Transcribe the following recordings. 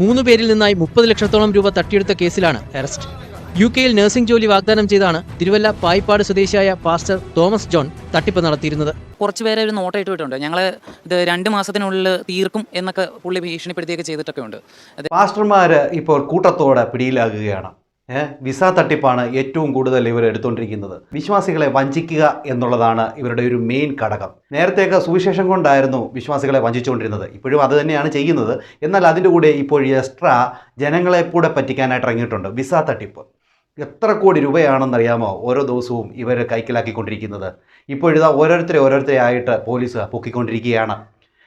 മൂന്ന് പേരിൽ നിന്നായി മുപ്പത് ലക്ഷത്തോളം രൂപ തട്ടിയെടുത്ത കേസിലാണ് അറസ്റ്റ്. യു കെയിൽ നഴ്സിംഗ് ജോലി വാഗ്ദാനം ചെയ്താണ് തിരുവല്ല പായിപ്പാട് സ്വദേശിയായ പാസ്റ്റർ തോമസ് ജോൺ തട്ടിപ്പ് നടത്തിയിരുന്നത്. കുറച്ച് പേരെ ഒരു നോട്ട് വിട്ടിട്ടുണ്ട് ഞങ്ങൾ ഇത് രണ്ട് മാസത്തിനുള്ളിൽ തീർക്കും എന്നൊക്കെ പുള്ളി ഭീഷണിപ്പെടുത്തിയൊക്കെ ചെയ്തിട്ടൊക്കെ ഉണ്ട് പാസ്റ്റർമാര് ഇപ്പോൾ കൂട്ടത്തോടെ പിടിയിലാകുകയാണ്. വിസ തട്ടിപ്പാണ് ഏറ്റവും കൂടുതൽ ഇവർ എടുത്തുകൊണ്ടിരിക്കുന്നത്. വിശ്വാസികളെ വഞ്ചിക്കുക എന്നുള്ളതാണ് ഇവരുടെ ഒരു മെയിൻ ഘടകം. നേരത്തെയൊക്കെ സുവിശേഷം കൊണ്ടായിരുന്നു വിശ്വാസികളെ വഞ്ചിച്ചുകൊണ്ടിരുന്നത്. ഇപ്പോഴും അത് തന്നെയാണ് ചെയ്യുന്നത്. എന്നാൽ അതിന്റെ കൂടെ ഇപ്പോൾ എക്സ്ട്രാ ജനങ്ങളെ കൂടെ പറ്റിക്കാനായിട്ട് ഇറങ്ങിയിട്ടുണ്ട്. വിസ തട്ടിപ്പ്. എത്ര കോടി രൂപയാണെന്നറിയാമോ ഓരോ ദിവസവും ഇവർ കൈക്കലാക്കിക്കൊണ്ടിരിക്കുന്നത്. ഇപ്പോഴിതാ ഓരോരുത്തരെ ഓരോരുത്തരെ ആയിട്ട് പോലീസ് പൊക്കിക്കൊണ്ടിരിക്കുകയാണ്.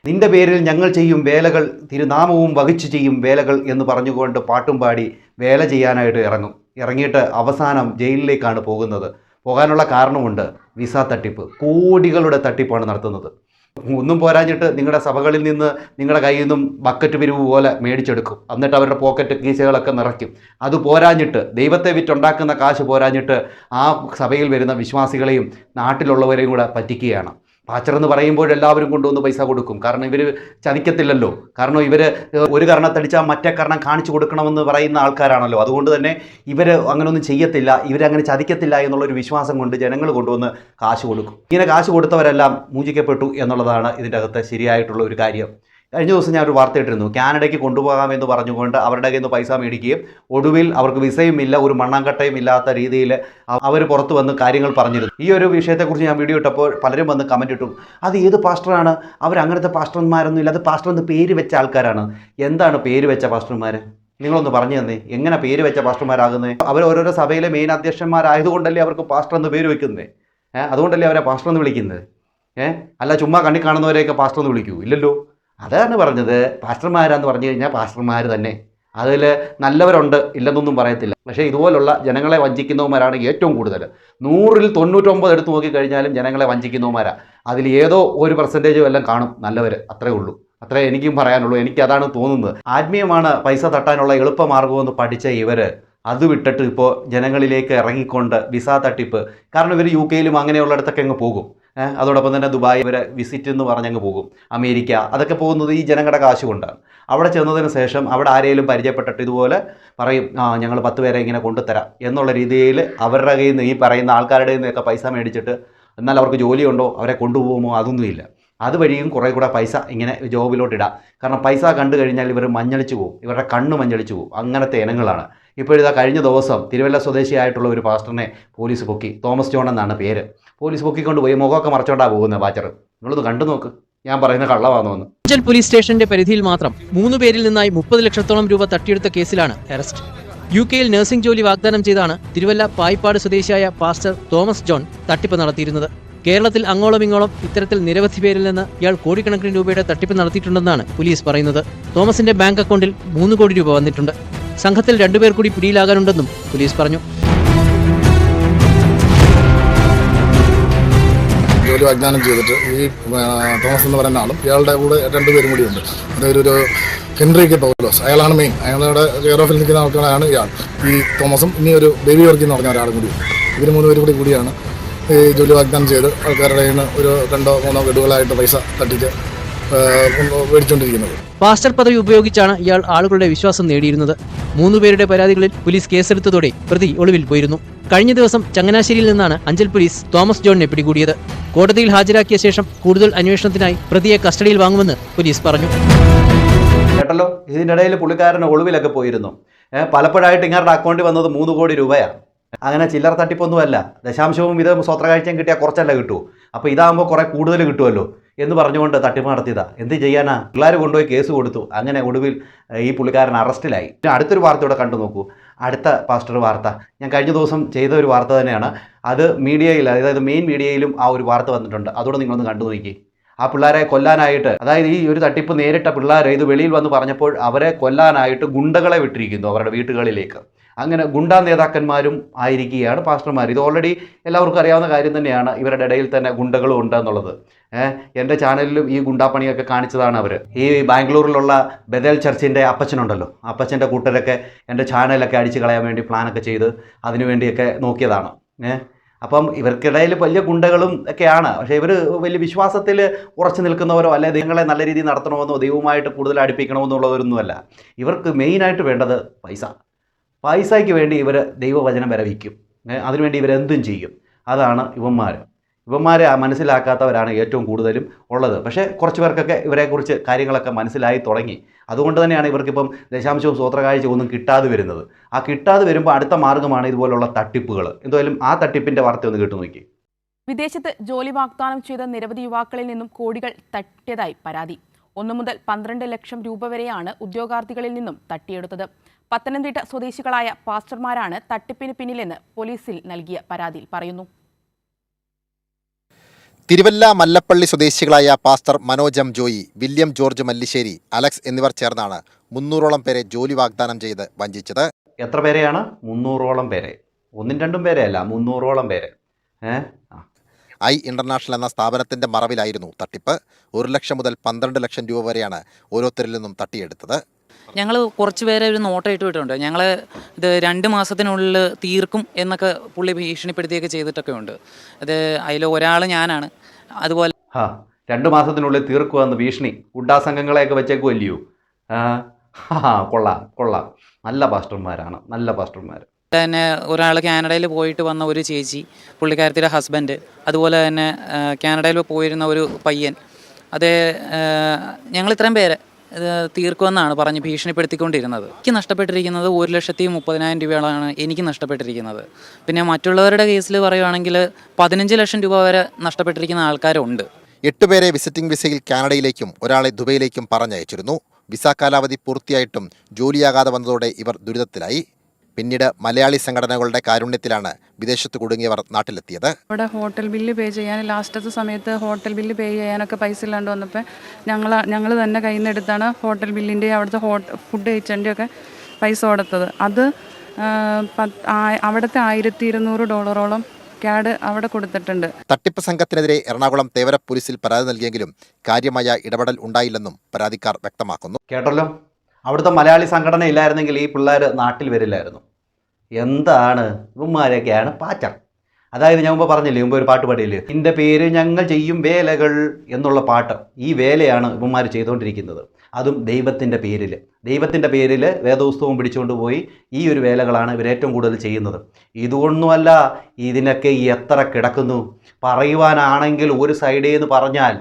നിന്റെ പേരിൽ ഞങ്ങൾ ചെയ്യും വേലകൾ തിരുനാമവും വഹിച്ചു ചെയ്യും വേലകൾ എന്ന് പറഞ്ഞുകൊണ്ട് പാട്ടും പാടി വേല ചെയ്യാനായിട്ട് ഇറങ്ങും. ഇറങ്ങിയിട്ട് അവസാനം ജയിലിലേക്കാണ് പോകുന്നത്. പോകാനുള്ള കാരണമുണ്ട് വിസ തട്ടിപ്പ്. കോടികളുടെ തട്ടിപ്പാണ് നടത്തുന്നത്. ഒന്നും പോരാഞ്ഞിട്ട് നിങ്ങളുടെ സഭകളിൽ നിന്ന് നിങ്ങളുടെ കയ്യിൽ നിന്നും ബക്കറ്റ് പിരിവ് പോലെ മേടിച്ചെടുക്കും. എന്നിട്ട് അവരുടെ പോക്കറ്റ് കീശകളൊക്കെ നിറയ്ക്കും. അത് പോരാഞ്ഞിട്ട് ദൈവത്തെ വിറ്റുണ്ടാക്കുന്ന കാശ് പോരാഞ്ഞിട്ട് ആ സഭയിൽ വരുന്ന വിശ്വാസികളെയും നാട്ടിലുള്ളവരെയും കൂടെ പറ്റിക്കുകയാണ്. പാച്ചർ എന്ന് പറയുമ്പോൾ എല്ലാവരും കൊണ്ടുവന്ന് പൈസ കൊടുക്കും. കാരണം ഇവർ ചതിക്കത്തില്ലല്ലോ. കാരണം ഇവർ ഒരു കർണത്തടിച്ചാൽ മറ്റേ കർണം കാണിച്ചു കൊടുക്കണമെന്ന് പറയുന്ന ആൾക്കാരാണല്ലോ. അതുകൊണ്ട് തന്നെ ഇവർ അങ്ങനെയൊന്നും ചെയ്യത്തില്ല. ഇവരങ്ങനെ ചതിക്കത്തില്ല എന്നുള്ളൊരു വിശ്വാസം കൊണ്ട് ജനങ്ങൾ കൊണ്ടുവന്ന് കാശ് കൊടുക്കും. ഇങ്ങനെ കാശ് കൊടുത്തവരെല്ലാം മൂചിക്കപ്പെട്ടു എന്നുള്ളതാണ് ഇതിന്റെ അകത്ത് ശരിയായിട്ടുള്ള ഒരു കാര്യം. കഴിഞ്ഞ ദിവസം ഞാൻ ഒരു വാർത്ത ഇട്ടിരുന്നു. കാനഡയ്ക്ക് കൊണ്ടുപോകാമെന്ന് പറഞ്ഞുകൊണ്ട് അവരുടെ കയ്യിൽ നിന്ന് പൈസ മേടിക്കുകയും ഒടുവിൽ അവർക്ക് വിസയും ഇല്ല ഒരു മണ്ണാങ്കട്ടയും ഇല്ലാത്ത രീതിയിൽ അവർ പുറത്ത് വന്ന് കാര്യങ്ങൾ പറഞ്ഞിരുന്നു. ഈ ഒരു വിഷയത്തെക്കുറിച്ച് ഞാൻ വീഡിയോ ഇട്ടപ്പോൾ പലരും വന്ന് കമന്റ് ഇട്ടു. അത് ഏത് പാസ്റ്ററാണ് അവർ അങ്ങനത്തെ പാസ്റ്റർമാരൊന്നും ഇല്ല. അത് പാസ്റ്റർ എന്ന് പേര് വെച്ച ആൾക്കാരാണ്. എന്താണ് പേര് വെച്ച പാസ്റ്റർമാർ നിങ്ങളൊന്ന് പറഞ്ഞു തന്നേ. എങ്ങനെ പേര് വെച്ച പാസ്റ്റർമാരാകുന്നത് അവർ ഓരോരോ സഭയിലെ മെയിൻ അധ്യക്ഷന്മാരായതുകൊണ്ടല്ലേ അവർക്ക് പാസ്റ്റർ എന്ന് പേര് വെക്കുന്നത് ഏഹ് അതുകൊണ്ടല്ലേ അവരെ പാസ്റ്റർ എന്ന് വിളിക്കുന്നത് ഏഹ് അല്ല ചുമ്മാ കണ്ണി കാണുന്നവരെയൊക്കെ പാസ്റ്റർ എന്ന് വിളിക്കൂ. ഇല്ലല്ലോ. അതാണ് പറഞ്ഞത്. പാസ്റ്റർമാരാന്ന് പറഞ്ഞു കഴിഞ്ഞാൽ പാസ്റ്റർമാർ തന്നെ. അതിൽ നല്ലവരുണ്ട് ഇല്ലെന്നൊന്നും പറയത്തില്ല. പക്ഷേ ഇതുപോലുള്ള ജനങ്ങളെ വഞ്ചിക്കുന്നവന്മാരാണ് ഏറ്റവും കൂടുതൽ നൂറിൽ തൊണ്ണൂറ്റൊമ്പത് എടുത്ത് നോക്കിക്കഴിഞ്ഞാലും ജനങ്ങളെ വഞ്ചിക്കുന്നവന്മാരാണ് അതിൽ ഏതോ ഒരു പെർസെന്റേജും എല്ലാം കാണും നല്ലവർ അത്രേ ഉള്ളൂ. അത്രേ എനിക്കും പറയാനുള്ളൂ. എനിക്ക് അതാണ് തോന്നുന്നത്. ആത്മീയമാണ് പൈസ തട്ടാനുള്ള എളുപ്പമാർഗമെന്ന് പഠിച്ച ഇവർ അത് വിട്ടിട്ട് ഇപ്പോൾ ജനങ്ങളിലേക്ക് ഇറങ്ങിക്കൊണ്ട് വിസ തട്ടിപ്പ്. കാരണം ഇവർ യു കെയിലും അങ്ങനെയുള്ളിടത്തൊക്കെ അങ്ങ് പോകും. അതോടൊപ്പം തന്നെ ദുബായ് വരെ വിസിറ്റ് എന്ന് പറഞ്ഞ് പറഞ്ഞങ്ങ് പോകും. അമേരിക്ക അതൊക്കെ പോകുന്നത് ഈ ജനങ്ങളുടെ കാശ് കൊണ്ടാണ് അവിടെ ചെന്നതിന് ശേഷം അവിടെ ആരെങ്കിലും പരിചയപ്പെട്ടിട്ട് ഇതുപോലെ പറയും ആ ഞങ്ങൾ പത്ത് പേരെ ഇങ്ങനെ കൊണ്ടുതരാം എന്നുള്ള രീതിയിൽ അവരുടെ കയ്യിൽ നിന്ന് ഈ പറയുന്ന ആൾക്കാരുടെ നിന്നൊക്കെ പൈസ മേടിച്ചിട്ട് എന്നാൽ അവർക്ക് ജോലിയുണ്ടോ അവരെ കൊണ്ടുപോകുമോ അതൊന്നുമില്ല അതുവഴിയും കുറേ കൂടെ പൈസ ഇങ്ങനെ ജോബിലോട്ട് ഇടാം. കാരണം പൈസ കണ്ടു കഴിഞ്ഞാൽ ഇവർ മഞ്ഞളിച്ച് പോകും. ഇവരുടെ കണ്ണ് മഞ്ഞളിച്ച് പോകും. അങ്ങനത്തെ ഇനങ്ങളാണ്. ഇപ്പോഴിതാ കഴിഞ്ഞ ദിവസം തിരുവല്ല സ്വദേശിയായിട്ടുള്ള ഒരു പാസ്റ്ററിനെ പോലീസ് പൊക്കി. തോമസ് ജോൺ എന്നാണ് പേര്. പോലീസ് പൊക്കിക്കൊണ്ട് പോയി. മുഖമൊക്കെ മറച്ചോണ്ടാ പോകുന്നത് പാച്ചർ നിങ്ങളൊന്ന് കണ്ടു നോക്ക്. ഞാൻ പറയുന്ന കള്ളമാണെന്ന് വന്ന് അഞ്ചൽ പോലീസ് സ്റ്റേഷന്റെ പരിധിയിൽ മാത്രം മൂന്ന് പേരിൽ നിന്നായി മുപ്പത് ലക്ഷത്തോളം രൂപ തട്ടിയെടുത്ത കേസിലാണ് അറസ്റ്റ്. യു കെയിൽ നഴ്സിംഗ് ജോലി വാഗ്ദാനം ചെയ്താണ് തിരുവല്ല പായിപ്പാട് സ്വദേശിയായ പാസ്റ്റർ തോമസ് ജോൺ തട്ടിപ്പ് നടത്തിയിരുന്നത്. കേരളത്തിൽ അങ്ങോളം ഇങ്ങോളം ഇത്തരത്തിൽ നിരവധി പേരിൽ നിന്ന് ഇയാൾ കോടിക്കണക്കിന് രൂപയുടെ തട്ടിപ്പ് നടത്തിയിട്ടുണ്ടെന്നാണ് പോലീസ് പറയുന്നത്. തോമസിന്റെ ബാങ്ക് അക്കൗണ്ടിൽ മൂന്ന് കോടി രൂപ വന്നിട്ടുണ്ട്. സംഘത്തിൽ രണ്ടുപേർ കൂടി പിടിയിലാകാനുണ്ടെന്നും പോലീസ് പറഞ്ഞു. ജോലി വാഗ്ദാനം ചെയ്തിട്ട് ഈ തോമസ് എന്ന് പറയുന്ന ആളും ഇയാളുടെ കൂടെ രണ്ടുപേരും കൂടിയുണ്ട് അതായത് ഒരു ഹെൻറി കെ പൗലോസ്. അയാളാണ് മെയിൻ അയാളുടെ കെയർ ഓഫിൽ നിൽക്കുന്ന ആൾക്കാരാണ് ഇയാൾ. ഈ തോമസും ഇനി ഒരു ബേബി വർക്കി എന്ന് പറഞ്ഞ ഒരാളും കൂടി ഇവർ മൂന്ന് പേരും കൂടി കൂടിയാണ് ഈ ജോലി വാഗ്ദാനം ചെയ്ത് ആൾക്കാരുടെ ഒരു രണ്ടോ മൂന്നോ ഗഡുകളായിട്ട് പൈസ തട്ടിച്ച് മേടിച്ചുകൊണ്ടിരിക്കുന്നത് പാസ്റ്റർ പദവി ഉപയോഗിച്ചാണ് ഇയാൾ ആളുകളുടെ വിശ്വാസം നേടിയിരുന്നത്. മൂന്നുപേരുടെ പരാതികളിൽ പോലീസ് കേസെടുത്തതോടെ പ്രതി ഒളിവിൽ പോയിരുന്നു. കഴിഞ്ഞ ദിവസം ചങ്ങനാശ്ശേരിയിൽ നിന്നാണ് അഞ്ചൽ പോലീസ് തോമസ് ജോണിനെ പിടികൂടിയത്. കോടതിയിൽ ഹാജരാക്കിയ ശേഷം കൂടുതൽ അന്വേഷണത്തിനായി പ്രതിയെ കസ്റ്റഡിയിൽ വാങ്ങുമെന്ന് പോലീസ് പറഞ്ഞു. കേട്ടല്ലോ? ഇതിനിടയിൽ പുള്ളിക്കാരൻ ഒളിവിലൊക്കെ പോയിരുന്നു. പലപ്പോഴായിട്ട് ഇങ്ങാരുടെ അക്കൗണ്ടിൽ വന്നത് മൂന്ന് കോടി രൂപയാണ്. അങ്ങനെ ചില്ലറ തട്ടിപ്പൊന്നുമല്ല. ദശാംശവും ഇത് സ്വത്രകാഴ്ചയും കിട്ടിയാൽ കുറച്ചല്ല കിട്ടൂ. അപ്പോൾ ഇതാകുമ്പോൾ കുറേ കൂടുതൽ കിട്ടുമല്ലോ. എന്ന് പറഞ്ഞുകൊണ്ട് തട്ടിപ്പ് നടത്തിയതാ. എന്ത് ചെയ്യാനാ? പിള്ളേർ കൊണ്ടുപോയി കേസ് കൊടുത്തു. അങ്ങനെ ഒടുവിൽ ഈ പുള്ളിക്കാരൻ അറസ്റ്റിലായി. പിന്നെ അടുത്തൊരു വാർത്ത ഇവിടെ കണ്ടു നോക്കൂ. അടുത്ത പാസ്റ്റർ വാർത്ത. ഞാൻ കഴിഞ്ഞ ദിവസം ചെയ്ത ഒരു വാർത്ത തന്നെയാണ്. അത് മീഡിയയിൽ അതായത് മെയിൻ മീഡിയയിലും ആ ഒരു വാർത്ത വന്നിട്ടുണ്ട്. അതോടെ നിങ്ങളൊന്ന് കണ്ടു നോക്കി. ആ പിള്ളേരെ കൊല്ലാനായിട്ട് അതായത് ഈ ഒരു തട്ടിപ്പ് നേരിട്ട പിള്ളേരെ ഇത് വെളിയിൽ വന്ന് പറഞ്ഞപ്പോൾ അവരെ കൊല്ലാനായിട്ട് ഗുണ്ടകളെ വിട്ടിരിക്കുന്നു അവരുടെ വീട്ടുകളിലേക്ക്. അങ്ങനെ ഗുണ്ടാ നേതാക്കന്മാരും ആയിരിക്കുകയാണ് പാസ്റ്റർമാർ. ഇത് ഓൾറെഡി എല്ലാവർക്കും അറിയാവുന്ന കാര്യം തന്നെയാണ്. ഇവരുടെ ഇടയിൽ തന്നെ ഗുണ്ടകളും ഉണ്ട് എന്നുള്ളത്. എന്റെ ചാനലിലും ഈ ഗുണ്ടാപ്പണിയൊക്കെ കാണിച്ചതാണ് അവർ ഈ ബാംഗ്ലൂരിലുള്ള ബദൽ ചർച്ചിന്റെ അപ്പച്ചനുണ്ടല്ലോ. അപ്പച്ചന്റെ കൂട്ടരൊക്കെ എന്റെ ചാനലൊക്കെ അടിച്ചു കളയാൻ വേണ്ടി പ്ലാനൊക്കെ ചെയ്ത് അതിനു വേണ്ടിയൊക്കെ നോക്കിയതാണ്. അപ്പം ഇവർക്കിടയിൽ വലിയ ഗുണ്ടകളും ഒക്കെയാണ്. പക്ഷേ ഇവർ വലിയ വിശ്വാസത്തിൽ ഉറച്ചു നിൽക്കുന്നവരോ അല്ലെ ദൈവങ്ങളെ നല്ല രീതിയിൽ നടത്തണമെന്നോ ദൈവവുമായിട്ട് കൂടുതൽ അടുപ്പിക്കണമെന്നുള്ളവരൊന്നുമല്ല ഇവർക്ക് മെയിനായിട്ട് വേണ്ടത് പൈസ. പൈസയ്ക്ക് വേണ്ടി ഇവർ ദൈവവചനം വരെ വിൽക്കും അതിനുവേണ്ടി ഇവരെന്തും ചെയ്യും. അതാണ് ഇവന്മാർ ഇവന്മാരെ മനസ്സിലാക്കാത്തവരാണ് ഏറ്റവും കൂടുതലും ഉള്ളത്. പക്ഷേ കുറച്ച് പേർക്കൊക്കെ ഇവരെക്കുറിച്ച് കാര്യങ്ങളൊക്കെ മനസ്സിലായി തുടങ്ങി. അതുകൊണ്ട് തന്നെയാണ് ഇവർക്കിപ്പം ദശാംശവും സ്വോത്രകാഴ്ച ഒന്നും കിട്ടാതെ വരുന്നത്. ആ കിട്ടാതെ വരുമ്പോൾ അടുത്ത മാർഗമാണ് ഇതുപോലുള്ള തട്ടിപ്പുകൾ എന്തായാലും ആ തട്ടിപ്പിന്റെ വാർത്ത ഒന്ന് കേട്ടു നോക്കി. വിദേശത്ത് ജോലി വാഗ്ദാനം ചെയ്ത നിരവധി യുവാക്കളിൽ നിന്നും കോടികൾ തട്ടിയതായി പരാതി. ഒന്നു മുതൽ പന്ത്രണ്ട് ലക്ഷം രൂപ വരെയാണ് ഉദ്യോഗാർത്ഥികളിൽ നിന്നും തട്ടിയെടുത്തത്. പത്തനംതിട്ട സ്വദേശികളായ പാസ്റ്റർമാരാണ് തട്ടിപ്പിന് പിന്നിലെന്ന് പോലീസിൽ നൽകിയ പരാതിയിൽ പറയുന്നു. തിരുവല്ല മല്ലപ്പള്ളി സ്വദേശികളായ pastor Manoj M Joy William George Mallissery Alex എന്നിവർ ചേർന്നാണ് മുന്നൂറോളം പേരെ ജോലി വാഗ്ദാനം ചെയ്ത് വഞ്ചിച്ചത്. എത്ര പേരെയാണ്? മുന്നൂറോളം പേരെ. ഒന്നും രണ്ടും പേരെയല്ല മുന്നൂറോളം പേരെ. ഐ ഇന്റർനാഷണൽ എന്ന സ്ഥാപനത്തിന്റെ മറവിലായിരുന്നു തട്ടിപ്പ്. ഒരു ലക്ഷം മുതൽ പന്ത്രണ്ട് ലക്ഷം രൂപ വരെയാണ് ഓരോരുത്തരിൽ നിന്നും തട്ടിയെടുത്തത്. ഞങ്ങൾ കുറച്ച് പേരെ ഒരു നോട്ടം ഇട്ട് വിട്ടിട്ടുണ്ട്. ഞങ്ങൾ ഇത് രണ്ട് മാസത്തിനുള്ളിൽ തീർക്കും എന്നൊക്കെ പുള്ളി ഭീഷണിപ്പെടുത്തിയൊക്കെ ചെയ്തിട്ടൊക്കെ ഉണ്ട്. അത് അതിൽ ഒരാൾ ഞാനാണ്. അതുപോലെ ആ രണ്ട് മാസത്തിനുള്ളിൽ തീർക്കുമെന്ന് ഭീഷണി ഗുണ്ടാസംഘങ്ങളെയൊക്കെ വെച്ചേക്കുമല്ലയോ ആ കൊള്ളാം കൊള്ളാം. നല്ല പാസ്റ്റർമാരാണ് നല്ല പാസ്റ്റർമാർ തന്നെ ഒരാൾ കാനഡയിൽ പോയിട്ട് വന്ന ഒരു ചേച്ചി പുള്ളിക്കാരത്തിയുടെ ഹസ്ബൻഡ് അതുപോലെ തന്നെ കാനഡയിൽ പോയിരുന്ന ഒരു പയ്യൻ. അതേ ഞങ്ങൾ ഇത്രയും പേരെ തീർക്കുമെന്നാണ് പറഞ്ഞ് ഭീഷണിപ്പെടുത്തിക്കൊണ്ടിരുന്നത്. എനിക്ക് നഷ്ടപ്പെട്ടിരിക്കുന്നത് ഒരു ലക്ഷത്തി മുപ്പതിനായിരം രൂപയാണ് എനിക്ക് നഷ്ടപ്പെട്ടിരിക്കുന്നത്. പിന്നെ മറ്റുള്ളവരുടെ കേസിൽ പറയുവാണെങ്കിൽ പതിനഞ്ച് ലക്ഷം രൂപ വരെ നഷ്ടപ്പെട്ടിരിക്കുന്ന ആൾക്കാരുണ്ട്. എട്ടുപേരെ വിസിറ്റിംഗ് വിസയിൽ കാനഡയിലേക്കും ഒരാളെ ദുബൈയിലേക്കും പറഞ്ഞയച്ചിരുന്നു. വിസ കാലാവധി പൂർത്തിയായിട്ടും ജോലിയാകാതെ വന്നതോടെ ഇവർ ദുരിതത്തിലായി. പിന്നീട് മലയാളി സംഘടനകളുടെ കാരുണ്യത്തിലാണ് വിദേശത്ത് കുടുങ്ങിയവർ നാട്ടിലെത്തിയത്. ഇവിടെ ഹോട്ടൽ ബില്ല് പേ ചെയ്യാൻ ലാസ്റ്റത്തെ സമയത്ത് ഹോട്ടൽ ബില്ല് പേ ചെയ്യാനൊക്കെ പൈസ ഇല്ലാണ്ട് വന്നപ്പോൾ ഞങ്ങൾ ഞങ്ങൾ തന്നെ കയ്യിൽ നിന്ന് എടുത്താണ് ഹോട്ടൽ ബില്ലിന്റെ അവിടുത്തെ ഹോട്ട ഫുഡ് കഴിച്ചതിന്റെ ഒക്കെ പൈസ കൊടുത്തത്. അത് അവിടുത്തെ ആയിരത്തി ഇരുന്നൂറ് ഡോളറോളം കാഡ് അവിടെ കൊടുത്തിട്ടുണ്ട്. തട്ടിപ്പ് സംഘത്തിനെതിരെ എറണാകുളം തേവര പോലീസിൽ പരാതി നൽകിയെങ്കിലും കാര്യമായ ഇടപെടൽ ഉണ്ടായില്ലെന്നും പരാതിക്കാർ വ്യക്തമാക്കുന്നു. കേട്ടല്ലോ? അവിടുത്തെ മലയാളി സംഘടന ഇല്ലായിരുന്നെങ്കിൽ ഈ പിള്ളേർ നാട്ടിൽ വരില്ലായിരുന്നു. എന്താണ്? ഇവന്മാരൊക്കെയാണ് പാച്ചർ അതായത് ഞാൻ മുമ്പ് പറഞ്ഞില്ലേ മുമ്പ് ഒരു പാട്ട് പാടിയില്ലേ? എന്റെ പേര് ഞങ്ങൾ ചെയ്യും വേലകൾ എന്നുള്ള പാട്ട്. ഈ വേലയാണ് ഇവന്മാർ ചെയ്തുകൊണ്ടിരിക്കുന്നത്. അതും ദൈവത്തിന്റെ പേരിൽ ദൈവത്തിന്റെ പേരിൽ വേദപുസ്തകവും പിടിച്ചുകൊണ്ട് പോയി ഈ ഒരു വേലകളാണ് ഇവർ ഏറ്റവും കൂടുതൽ ചെയ്യുന്നത്. ഇതുകൊണ്ടുമല്ല ഇതിനൊക്കെ എത്ര കിടക്കുന്നു. പറയുവാനാണെങ്കിൽ ഒരു സൈഡേ എന്ന് പറഞ്ഞാൽ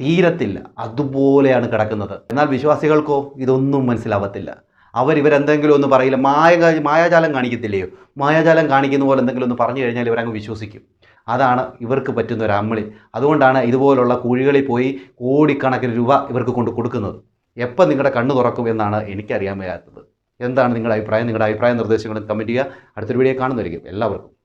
തീരത്തില്ല. അതുപോലെയാണ് കിടക്കുന്നത്. എന്നാൽ വിശ്വാസികൾക്കോ ഇതൊന്നും മനസ്സിലാവത്തില്ല. അവർ ഇവരെന്തെങ്കിലും ഒന്ന് പറയില്ല. മായ മായാജാലം കാണിക്കത്തില്ലയോ? മായാജാലം കാണിക്കുന്ന പോലെ എന്തെങ്കിലും ഒന്ന് പറഞ്ഞു കഴിഞ്ഞാൽ ഇവരങ്ങ് വിശ്വസിക്കും. അതാണ് ഇവർക്ക് പറ്റുന്ന ഒരു അമ്മളി അതുകൊണ്ടാണ് ഇതുപോലുള്ള കുഴികളിൽ പോയി കോടിക്കണക്കിന് രൂപ ഇവർക്ക് കൊണ്ട് കൊടുക്കുന്നത്. എപ്പോൾ നിങ്ങളുടെ കണ്ണ് തുറക്കും എന്നാണ് എനിക്കറിയാൻ വയ്യാത്തത്. എന്താണ് നിങ്ങളുടെ അഭിപ്രായം? നിങ്ങളുടെ അഭിപ്രായ നിർദ്ദേശങ്ങളും കമന്റ് ചെയ്യുക. അടുത്തൊരു വീഡിയോ കാണുന്നതായിരിക്കും. എല്ലാവർക്കും.